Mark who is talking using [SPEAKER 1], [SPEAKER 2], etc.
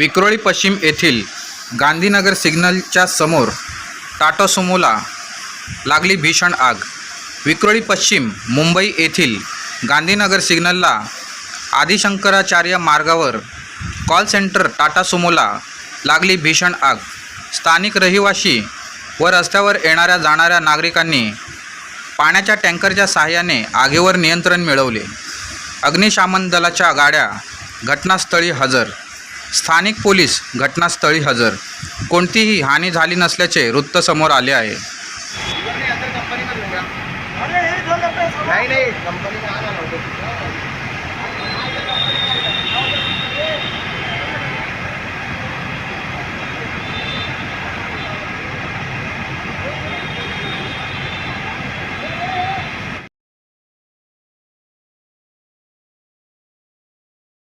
[SPEAKER 1] विक्रोळी पश्चिम येथील गांधीनगर सिग्नलच्या समोर टाटा सुमोला लागली भीषण आग. विक्रोळी पश्चिम मुंबई येथील गांधीनगर सिग्नलला आदिशंकराचार्य मार्गावर कॉल सेंटर टाटा सुमोला लागली भीषण आग. स्थानिक रहिवासी व रस्त्यावर येणाऱ्या जाणाऱ्या नागरिकांनी पाण्याच्या टँकरच्या सहाय्याने आगीवर नियंत्रण मिळवले. अग्निशामन दलाच्या गाड्या घटनास्थळी हजर स्थानिक पोलीस घटनास्थळी हजर. कोणतीही हानी झाली नसल्याचे वृत्त समोर आले आहे.